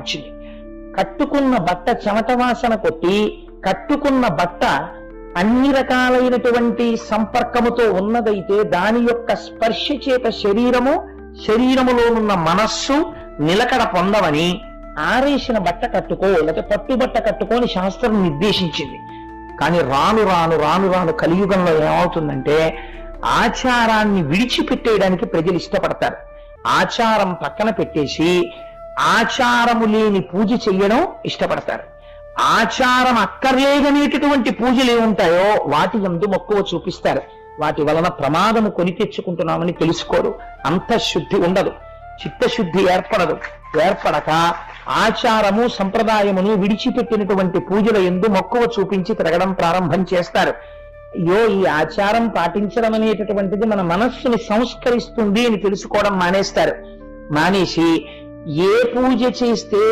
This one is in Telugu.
వచ్చింది కట్టుకున్న బట్ట చెమట వాసన కొట్టి కట్టుకున్న బట్ట అన్ని రకాలైనటువంటి సంపర్కముతో ఉన్నదైతే దాని యొక్క స్పర్శ చేత శరీరము శరీరములోనున్న మనస్సు నిలకడ పొందవని ఆరేసిన బట్ట కట్టుకో లేకపోతే పట్టుబట్ట కట్టుకోని శాస్త్రం నిర్దేశించింది. కానీ రాను రాను రాను రాను కలియుగంలో ఏమవుతుందంటే ఆచారాన్ని విడిచిపెట్టేయడానికి ప్రజలు ఇష్టపడతారు. ఆచారం పక్కన పెట్టేసి ఆచారము లేని పూజ చెయ్యడం ఇష్టపడతారు. ఆచారం అక్కర్లేదనేటటువంటి పూజలు ఏముంటాయో వాటి ఎందు మక్కువ చూపిస్తారు. వాటి వలన ప్రమాదము కొని తెచ్చుకుంటున్నామని తెలుసుకోరు. అంతఃశుద్ధి ఉండదు. చిత్తశుద్ధి ఏర్పడదు. ఏర్పడక ఆచారము సంప్రదాయమును విడిచిపెట్టినటువంటి పూజల ఎందు మక్కువ చూపించి తిరగడం ప్రారంభం చేస్తారు. అయ్యో ఈ ఆచారం పాటించడం అనేటటువంటిది మన మనస్సుని సంస్కరిస్తుంది అని తెలుసుకోవడం మానేస్తారు. మానేసి ఏ పూజ చేస్తే